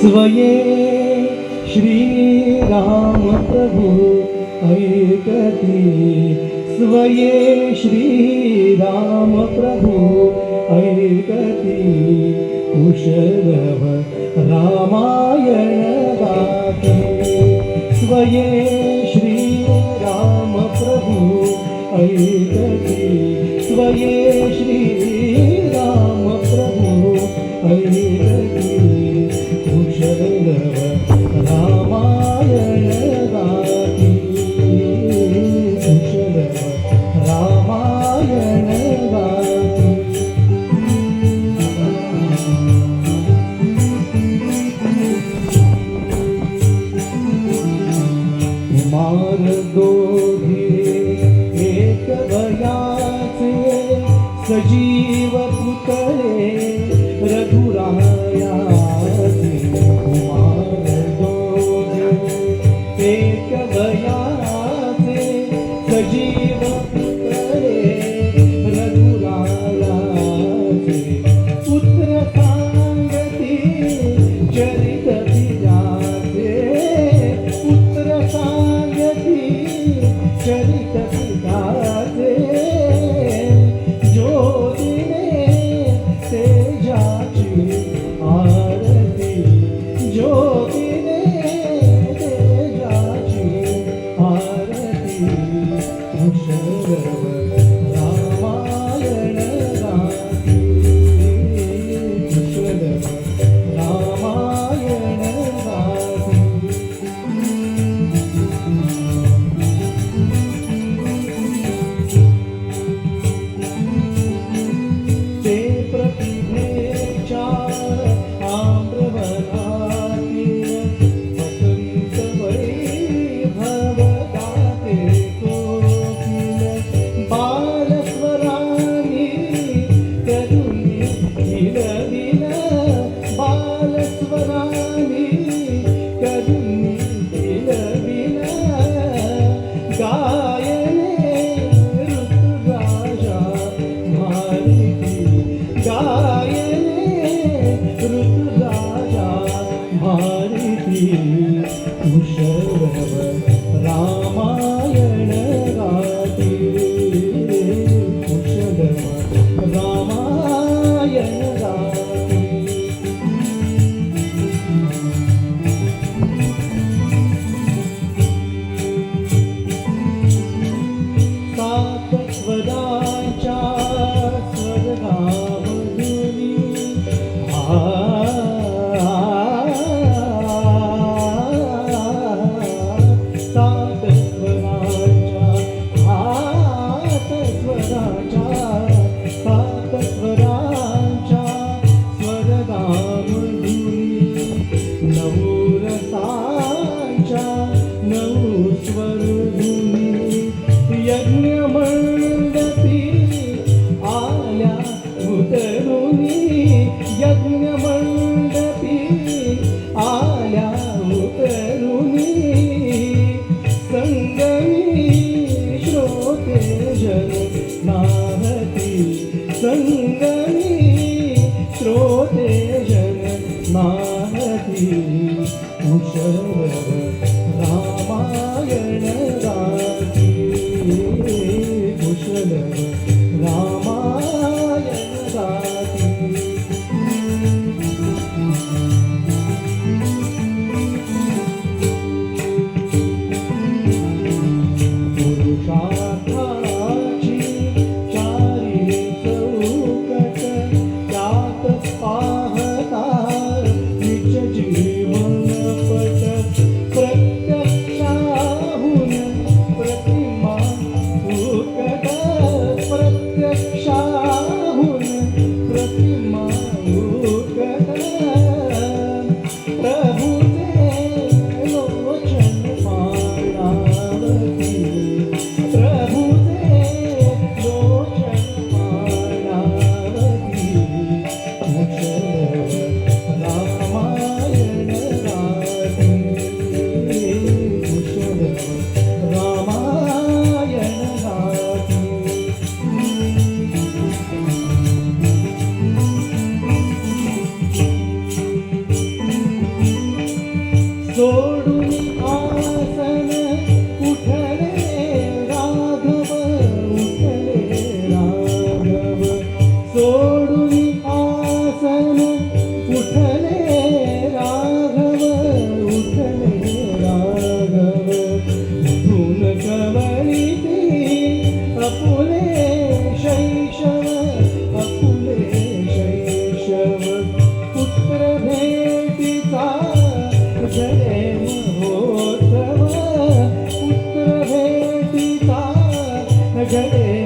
स्वये श्रीराम प्रभु ऐकति। स्वये श्रीराम प्रभु ऐकति। कुशलव रामायण गाति। स्वये श्रीराम प्रभु ऐकति। स्वये আর দোষ చరిత పితా 아. Rama Rama sou yeah